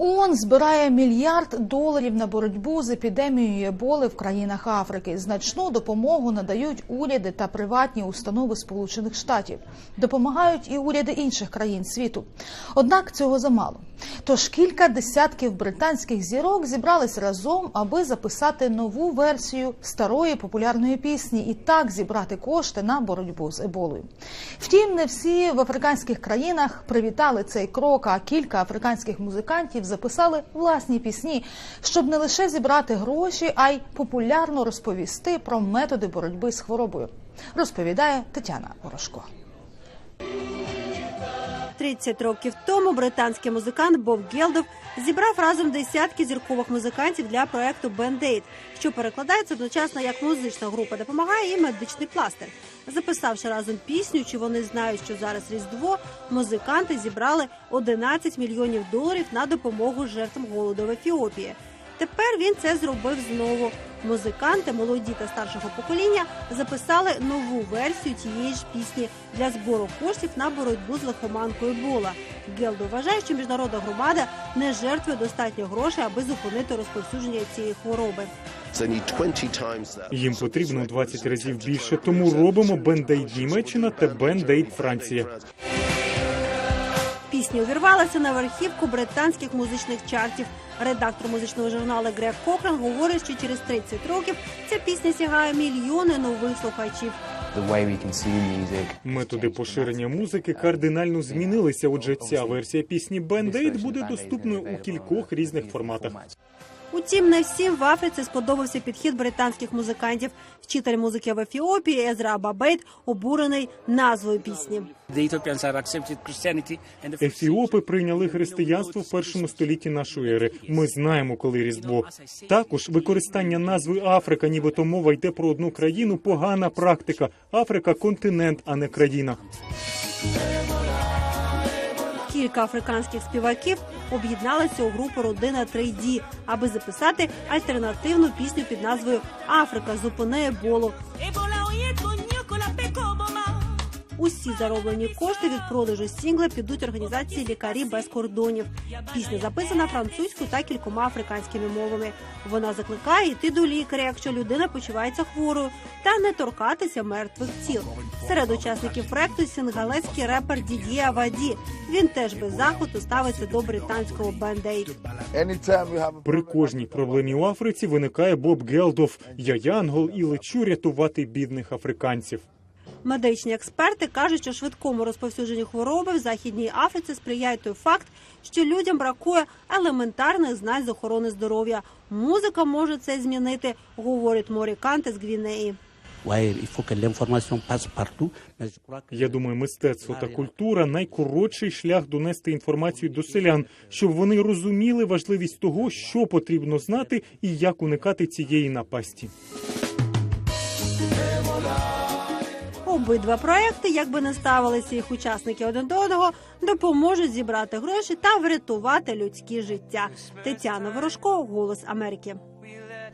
ООН збирає мільярд доларів на боротьбу з епідемією еболи в країнах Африки. Значну допомогу надають уряди та приватні установи Сполучених Штатів. Допомагають і уряди інших країн світу. Однак цього замало. Тож кілька десятків британських зірок зібрались разом, аби записати нову версію старої популярної пісні і так зібрати кошти на боротьбу з еболою. Втім, не всі в африканських країнах привітали цей крок. А кілька африканських музикантів записали власні пісні, щоб не лише зібрати гроші, а й популярно розповісти про методи боротьби з хворобою. Розповідає Тетяна Порошко. 30 років тому британський музикант Боб Гелдов зібрав разом десятки зіркових музикантів для проекту Band-Aid, що перекладається одночасно як музична група допомагає і медичний пластир. Записавши разом пісню, чи вони знають, що зараз різдво, музиканти зібрали 11 мільйонів доларів на допомогу жертвам голоду в Ефіопії. Тепер він це зробив знову. Музиканти, молоді та старшого покоління записали нову версію тієї ж пісні для збору коштів на боротьбу з лихоманкою Бола. Гелдо вважає, що міжнародна громада не жертвує достатньо грошей, аби зупинити розповсюдження цієї хвороби. Їм потрібно 20 разів більше, тому робимо Бендейд Німеччина та Бендейд Франція. Пісня увірвалася на верхівку британських музичних чартів. Редактор музичного журналу Грег Кокран говорить, що через 30 років ця пісня сягає мільйони нових слухачів. the way we consume music. Методи поширення музики кардинально змінилися. Отже, ця версія пісні Бендейд буде доступною у кількох різних форматах. Утім, не всім в Африці сподобався підхід британських музикантів. Вчитель музики в Ефіопії Езра Бабейт обурений назвою пісні. Ефіопи прийняли християнство в першому столітті нашої ери. Ми знаємо, коли різдво. Також використання назви Африка, нібито мова йде про одну країну. Погана практика. Африка континент, а не країна. Кілька африканських співаків об'єдналися у групу Родина 3D, аби записати альтернативну пісню під назвою Африка зупини еболу. Усі зароблені кошти від продажу сінгла підуть організації лікарі без кордонів. Пісня записана французькою та кількома африканськими мовами. Вона закликає йти до лікаря, якщо людина почувається хворою, та не торкатися мертвих тіл. Серед учасників проекту сінгалецький репер Дід'є Аваді. Він теж без захоту ставиться до британського бендейд. При кожній проблемі у Африці виникає Боб Гелдов. Я янгол і лечу рятувати бідних африканців. Медичні експерти кажуть, що швидкому розповсюдженню хвороби в західній Африці сприяє той факт, що людям бракує елементарних знань з охорони здоров'я. Музика може це змінити, говорить Морі Канте з Гвінеї. Я думаю, мистецтво та культура найкоротший шлях донести інформацію до селян, щоб вони розуміли важливість того, що потрібно знати і як уникати цієї напасті. Обидва проекти, як би не ставилися їх учасники один до одного, допоможуть зібрати гроші та врятувати людські життя. Тетяна Ворожко, Голос Америки.